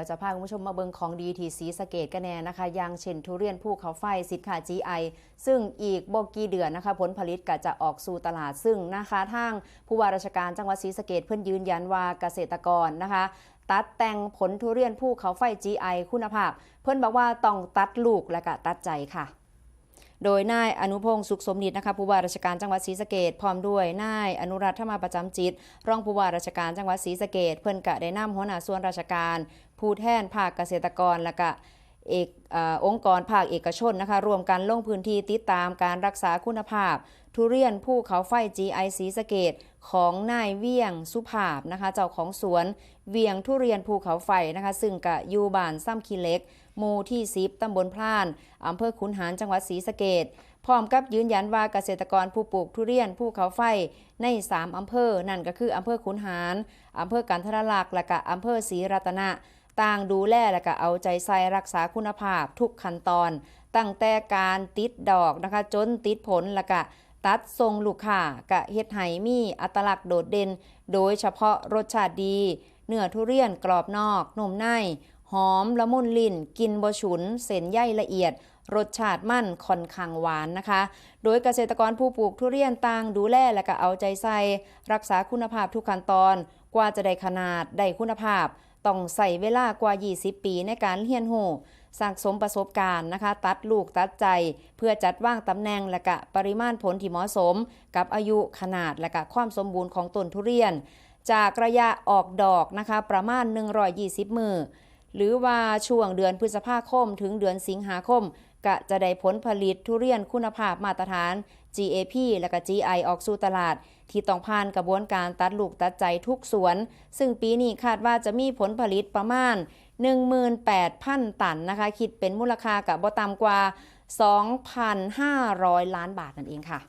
ยวจะพาคุณผู้ชมมาเบิงของดีที่สีสะเกตกันแน่นะคะอย่างเช่นทุเรียนภูเขาไฟสิทธิ์ค่ะ GI ซึ่งอีกบกี่เดือนนะคะผลผลิตก็จะออกสู่ตลาดซึ่งนะคะทางผู้ว่าราชการจังหวัดศรีสะเกดเพื่อนยืนยันว่าเกษตรกรนะคะตัดแต่งผลทุเรียนภูเขาไฟ GI คุณภาพ เพื่อนบอกว่าต้องตัดลูกและก็ตัดใจค่ะ โดยนายอนุพงศ์สุขสมนิตนะคะผู้ว่าราชการจังหวัดศรีสะเกดพร้อมด้วยนายอนุรัตน์ธรรมประจำจิต รองผู้ว่าราชการจังหวัดศรีสะเกดเพื่อนกะได้นำหัวหน้าส่วนราชการ ผู้แทนภาคเกษตรกรและกะ เอกอองค์กรภาคเอกชนนะคะรวมกันลงพื้นที่ติดตามการรักษาคุณภาพ ทุเรียนภูเขาไฟ GI ศรีสเกดของนายเวียงสุภาพนะคะเจ้าของสวนเวียงทุเรียนภูเขาไฟนะคะซึ่งกะยูบานซ้ำคีเล็กหมู่ที่ซิบตำบลพล่านอำเภอขุนหารจังหวัดศรีสะเกดพร้อมกับยืนยันว่าเกษตรกรผู้ปลูกทุเรียนภูเขาไฟใน 3 อำเภอ นั่นก็คืออำเภอขุนหารอำเภอกันทรลักษ์และก็อำเภอศรีรัตนะ ต่างดูแลและก็เอาใจใส่รักษาคุณภาพทุกขั้นตอน ตั้งแต่การติดดอกนะคะ จนติดผลและก็ตัดทรงลูกค้ากะเฮ็ดไหมีอัตลักษณ์โดดเด่น โดยเฉพาะรสชาติดี เนื้อทุเรียนกรอบนอกนุ่มใน หอมละมุนลิ่น กินบ่ฉุน เส้นใยละเอียด รสชาติมั่นค่อนข้างหวานนะคะ โดยเกษตรกรผู้ปลูกทุเรียนต่างดูแลและก็เอาใจใส่ รักษาคุณภาพทุกขั้นตอน กว่าจะได้ขนาดได้คุณภาพ ต้องใส่เวลากว่า 20 ปีในการเรียนรู้สะสมประสบการณ์นะคะ ตัดลูกตัดใจ เพื่อจัดว่างตำแหน่งและก็ปริมาณผลที่เหมาะสม กับอายุขนาดและก็ความสมบูรณ์ของต้นทุเรียน จากระยะออกดอกนะคะ ประมาณ 120 มือ หรือว่าช่วงเดือนพฤษภาคม ถึงเดือนสิงหาคมก็จะได้ผลผลิตทุเรียนคุณภาพมาตรฐาน GAP และก็ GI ออกสู่ตลาด ที่ต้องผ่านกระบวนการตัดลูกตัดใจทุกสวน ซึ่งปีนี้คาดว่าจะมีผลผลิตประมาณ 18,000 ตันนะคะ คิดเป็นมูลค่ากับบต่ำกว่า 2,500 ล้านบาทนั่นเองค่ะ